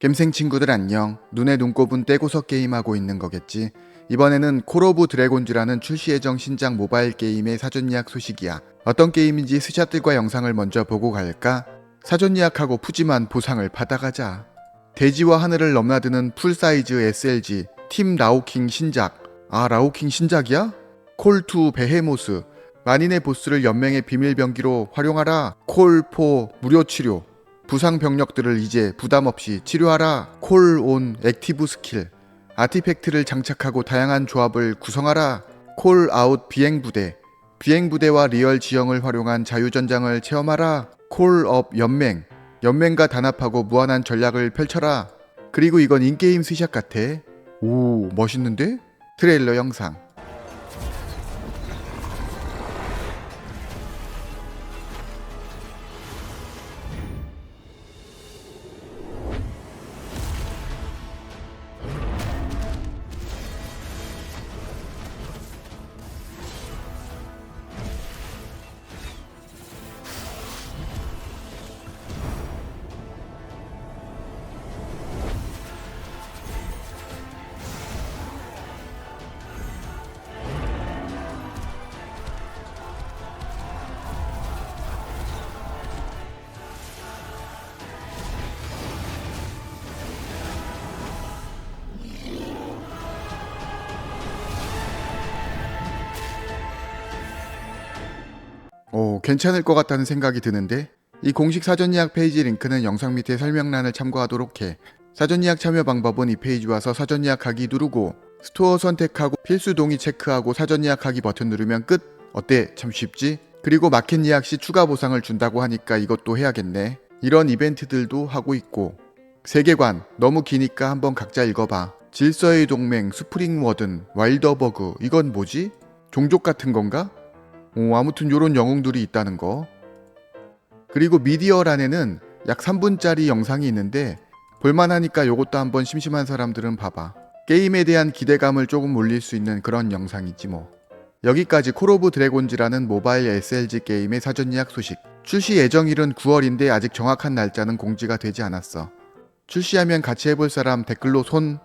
겜생 친구들 안녕. 눈에 눈곱은 떼고서 게임하고 있는 거겠지. 이번에는 콜 오브 드래곤즈라는 출시 예정 신작 모바일 게임의 사전 예약 소식이야. 어떤 게임인지 스샷들과 영상을 먼저 보고 갈까? 사전 예약하고 푸짐한 보상을 받아가자. 대지와 하늘을 넘나드는 풀사이즈 SLG 팀 라오킹 신작. 아 라오킹 신작이야? 콜2 베헤모스. 만인의 보스를 연맹의 비밀 병기로 활용하라. 콜4 무료 치료. 부상 병력들을 이제 부담 없이 치료하라. 콜 온 액티브 스킬. 아티팩트를 장착하고 다양한 조합을 구성하라. 콜 아웃 비행 부대. 비행 부대와 리얼 지형을 활용한 자유전장을 체험하라. 콜 업 연맹. 연맹과 단합하고 무한한 전략을 펼쳐라. 그리고 이건 인게임 스샷 같아. 오, 멋있는데? 트레일러 영상. 오, 괜찮을 것 같다는 생각이 드는데 이 공식 사전 예약 페이지 링크는 영상 밑에 설명란을 참고하도록 해. 사전 예약 참여 방법은 이 페이지 와서 사전 예약하기 누르고 스토어 선택하고 필수 동의 체크하고 사전 예약하기 버튼 누르면 끝. 어때? 참 쉽지? 그리고 마켓 예약 시 추가 보상을 준다고 하니까 이것도 해야겠네. 이런 이벤트들도 하고 있고 세계관 너무 기니까 한번 각자 읽어봐. 질서의 동맹, 스프링 워든, 와일더버그 이건 뭐지? 종족 같은 건가? 오, 아무튼 요런 영웅들이 있다는 거. 그리고 미디어란에는 약 3분짜리 영상이 있는데 볼만하니까 요것도 한번 심심한 사람들은 봐봐. 게임에 대한 기대감을 조금 올릴 수 있는 그런 영상이지 뭐. 여기까지 콜 오브 드래곤즈라는 모바일 SLG 게임의 사전 예약 소식. 출시 예정일은 9월인데 아직 정확한 날짜는 공지가 되지 않았어. 출시하면 같이 해볼 사람 댓글로 손